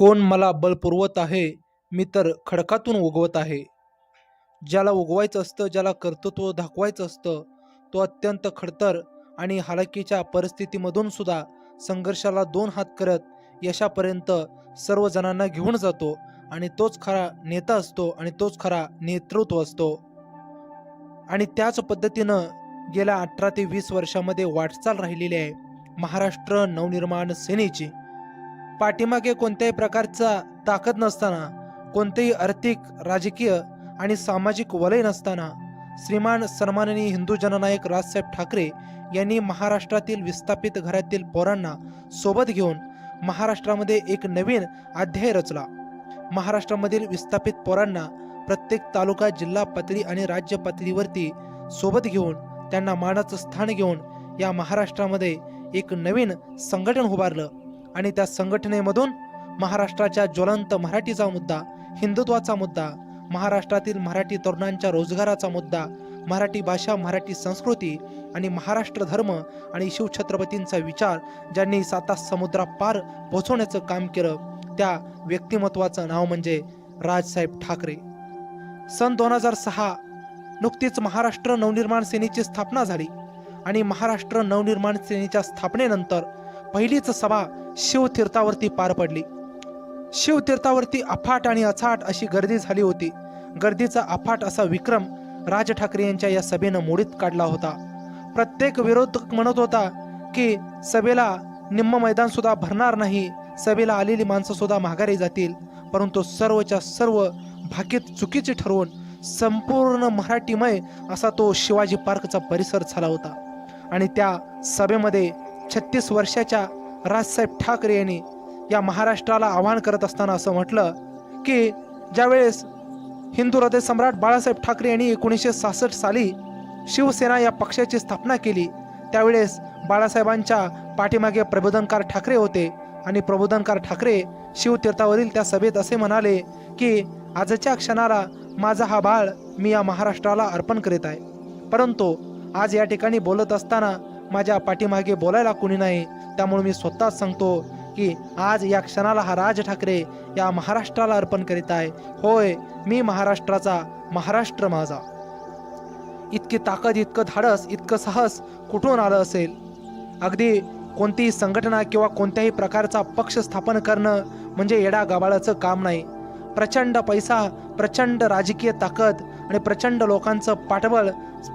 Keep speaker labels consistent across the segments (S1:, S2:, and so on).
S1: कोण मला बळ पुरवत आहे मी तर खडकातून उगवत आहे. ज्याला उगवायचं असतं ज्याला कर्तृत्व दाखवायचं असतं तो अत्यंत खडतर आणि हालाकीच्या परिस्थितीमधून सुद्धा संघर्षाला दोन हात करत यशापर्यंत सर्व जणांना घेऊन जातो आणि तोच खरा नेता असतो आणि तोच खरा नेतृत्व असतो. आणि त्याच पद्धतीनं गेल्या अठरा ते वीस वर्षामध्ये वाटचाल राहिलेली आहे महाराष्ट्र नवनिर्माण सेनेची. पाठीमागे कोणत्याही प्रकारचा ताकद नसताना कोणतेही आर्थिक राजकीय आणि सामाजिक वलय नसताना श्रीमान सन्माननीय हिंदू जननायक राजसाहेब ठाकरे यांनी महाराष्ट्रातील विस्थापित घरातील पोरांना सोबत घेऊन महाराष्ट्रामध्ये एक नवीन अध्याय रचला. महाराष्ट्रामधील विस्थापित पोरांना प्रत्येक तालुका जिल्हा पातळी आणि राज्य पातळीवरती सोबत घेऊन त्यांना मानाचं स्थान घेऊन या महाराष्ट्रामध्ये एक नवीन संघटन उभारलं. आणि त्या संघटनेमधून महाराष्ट्राच्या ज्वलंत मराठीचा मुद्दा हिंदुत्वाचा मुद्दा महाराष्ट्रातील मराठी तरुणांच्या रोजगाराचा मुद्दा मराठी भाषा मराठी संस्कृती आणि महाराष्ट्र धर्म आणि शिवछत्रपतींचा विचार ज्यांनी साता समुद्रापार पोहोचवण्याचं काम केलं त्या व्यक्तिमत्वाचं नाव म्हणजे राजसाहेब ठाकरे. सन दोन हजार सहा नुकतीच महाराष्ट्र नवनिर्माण सेनेची स्थापना झाली आणि महाराष्ट्र नवनिर्माण सेनेच्या स्थापनेनंतर पहिलीच सभा शिवतीर्थावरती पार पडली. शिवतीर्थावरती अफाट आणि अचाट अशी गर्दी झाली होती. गर्दीचा अफाट असा विक्रम राज ठाकरे यांच्या या सभेनं मोडीत काढला होता. प्रत्येक विरोधक म्हणत होता की सभेला निम्म मैदान सुद्धा भरणार नाही सभेला आलेली माणसं सुद्धा माघारी जातील. परंतु सर्वच्या सर्व भाकीत चुकीचे ठरवून संपूर्ण मराठीमय असा तो शिवाजी पार्कचा परिसर झाला होता. आणि त्या सभेमध्ये छत्तीस वर्षाच्या राजसाहेब ठाकरे यांनी या महाराष्ट्राला आवाहन करत असताना असं म्हटलं की ज्यावेळेस हिंदू हृदय सम्राट बाळासाहेब ठाकरे यांनी एकोणीसशे सहासष्ट साली शिवसेना या पक्षाची स्थापना केली त्यावेळेस बाळासाहेबांच्या पाठीमागे प्रबोधनकार ठाकरे होते आणि प्रबोधनकार ठाकरे शिवतीर्थावरील त्या सभेत असे म्हणाले की आजच्या क्षणाला माझा हा बाळ मी या महाराष्ट्राला अर्पण करीत आहे. परंतु आज या ठिकाणी बोलत असताना माझ्या पाठीमागे बोलायला कुणी नाही. त्यामुळे मी स्वतःच सांगतो की आज या क्षणाला हा राज ठाकरे या महाराष्ट्राला अर्पण करीत आहे. होय मी महाराष्ट्राचा महाराष्ट्र माझा. इतकी ताकद इतकं धाडस इतकं साहस कुठून आलं असेल? अगदी कोणतीही संघटना किंवा कोणत्याही प्रकारचा पक्ष स्थापन करणं म्हणजे येडा गाबाळाचं काम नाही. प्रचंड पैसा प्रचंड राजकीय ताकद आणि प्रचंड लोकांचं पाठबळ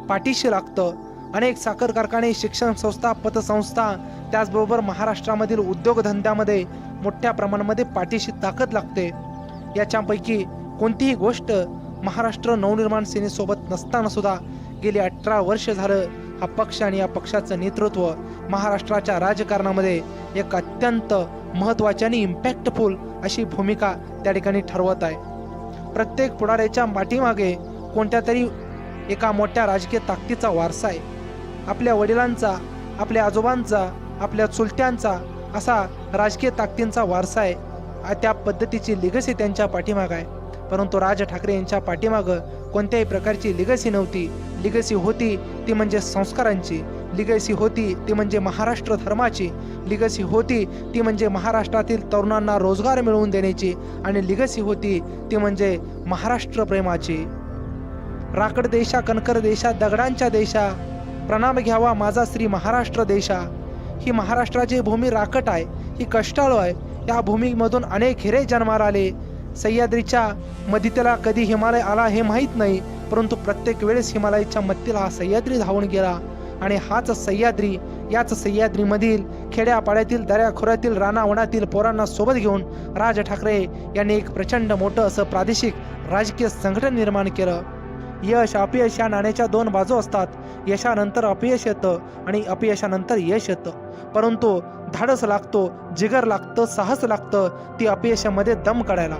S1: पाठीशी लागतं. अनेक साखर कारखाने शिक्षण संस्था पतसंस्था त्याचबरोबर महाराष्ट्रामधील उद्योगधंद्यामध्ये मोठ्या प्रमाणामध्ये पाठीशी ताकद लागते. याच्यापैकी कोणतीही गोष्ट महाराष्ट्र नवनिर्माण सेनेसोबत नसताना सुद्धा गेली अठरा वर्ष झालं हा पक्ष आणि या पक्षाचं नेतृत्व महाराष्ट्राच्या राजकारणामध्ये एक अत्यंत महत्त्वाची आणि इम्पॅक्टफुल अशी भूमिका त्या ठिकाणी ठरवत आहे. प्रत्येक पुढाऱ्याच्या पाठीमागे कोणत्या तरी एका मोठ्या राजकीय ताकदीचा वारसा आहे. आपल्या वडिलांचा आपल्या आजोबांचा आपल्या चुलत्यांचा असा राजकीय ताकदींचा वारसा आहे. त्या पद्धतीची लिगसी त्यांच्या पाठीमाग आहे. परंतु राज ठाकरे यांच्या पाठीमागं कोणत्याही प्रकारची लिगसी नव्हती. लिगसी होती ती म्हणजे संस्कारांची. लिगसी होती ती म्हणजे महाराष्ट्र धर्माची. लिगसी होती ती म्हणजे महाराष्ट्रातील तरुणांना रोजगार मिळवून देण्याची. आणि लिगसी होती ती म्हणजे महाराष्ट्र प्रेमाची. राकड देशा कणकर देशा दगडांच्या देशा प्रणाम घ्यावा माझा श्री महाराष्ट्र देशा ही महाराष्ट्राची भूमी राकट आहे ही कष्टाळू आहे. या भूमीमधून अनेक हिरे जन्माला आले. सह्याद्रीच्या मदतीला कधी हिमालय आला हे माहीत नाही परंतु प्रत्येक वेळेस हिमालयाच्या मत्तीला हा सह्याद्री धावून गेला. आणि हाच सह्याद्री याच सह्याद्रीमधील खेड्यापाड्यातील दऱ्याखोऱ्यातील रानावणातील पोरांना सोबत घेऊन राज ठाकरे यांनी एक प्रचंड मोठं असं प्रादेशिक राजकीय संघटन निर्माण केलं. यश अपयश या नाण्याच्या दोन बाजू असतात. यशानंतर अपयश येतं आणि अपयशानंतर यश येतं. परंतु धाडस लागतो जिगर लागतं साहस लागतं ती अपयशामध्ये दम काढायला.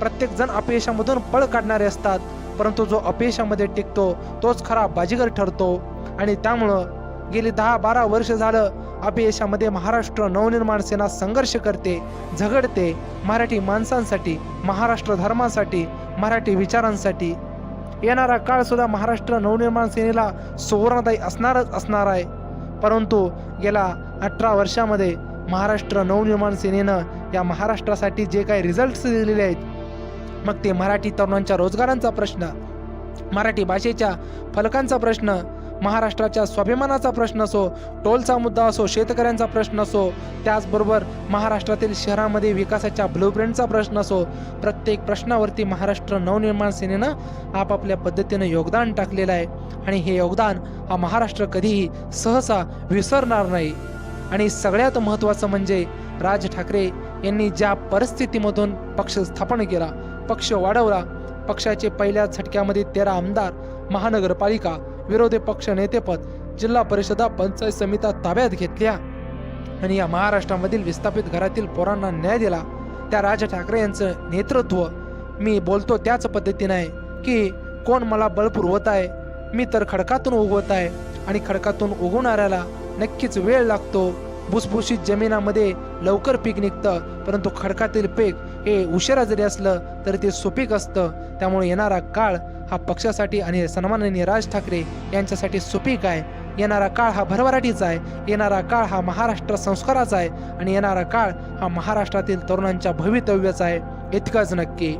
S1: प्रत्येक जण अपयशामधून पळ काढणारे असतात परंतु जो अपयशामध्ये टिकतो तोच खरा बाजीगर ठरतो. आणि त्यामुळं गेली दहा बारा वर्ष झालं अपयशामध्ये महाराष्ट्र नवनिर्माण सेना संघर्ष करते झगडते मराठी माणसांसाठी महाराष्ट्र धर्मासाठी मराठी विचारांसाठी येणारा काळ सुद्धा महाराष्ट्र नवनिर्माण सेनेला सुवर्णदायी असणारच असणार आहे. परंतु गेल्या अठरा वर्षामध्ये महाराष्ट्र नवनिर्माण सेनेनं या महाराष्ट्रासाठी जे काही रिझल्ट्स दिलेले आहेत मग ते मराठी तरुणांच्या रोजगारांचा प्रश्न मराठी भाषेच्या फलकांचा प्रश्न महाराष्ट्राच्या स्वाभिमानाचा प्रश्न असो टोलचा मुद्दा असो शेतकऱ्यांचा प्रश्न असो त्याचबरोबर महाराष्ट्रातील शहरामध्ये विकासाच्या ब्लूप्रिंटचा प्रश्न असो प्रत्येक प्रश्नावरती महाराष्ट्र नवनिर्माण सेनेनं आपापल्या पद्धतीनं योगदान टाकलेलं आहे. आणि हे योगदान हा महाराष्ट्र कधीही सहसा विसरणार नाही. आणि सगळ्यात महत्त्वाचं म्हणजे राज ठाकरे यांनी ज्या परिस्थितीमधून पक्ष स्थापन केला पक्ष वाढवला पक्षाचे पहिल्या झटक्यामध्ये तेरा आमदार महानगरपालिका विरोधी पक्ष नेतेपद जिल्हा परिषदा पंचायत समित्या ताब्यात घेतल्या. आणि या महाराष्ट्रामधील विस्थापित घरातील पोरांना न्याय दिला. त्या राज ठाकरे यांचं नेतृत्व मी बोलतो त्याच पद्धतीनं आहे की कोण मला बळ पुरवत आहे मी तर खडकातून उगवत आहे आणि खडकातून उगवणाऱ्याला नक्कीच वेळ लागतो. भुसभुशीत जमिनामध्ये लवकर पीक निघतं परंतु खडकातील पीक हे उशिरा जरी असलं तरी ते सुपीक असतं. त्यामुळे येणारा काळ हा पक्षासाठी आणि सन्माननीय राज ठाकरे यांच्यासाठी सुपीक आहे. येणारा काळ हा भरभराटीचा आहे. येणारा काळ हा महाराष्ट्र संस्काराचा आहे. आणि येणारा काळ हा महाराष्ट्रातील तरुणांच्या भवितव्याचा आहे. इतकंच नक्की.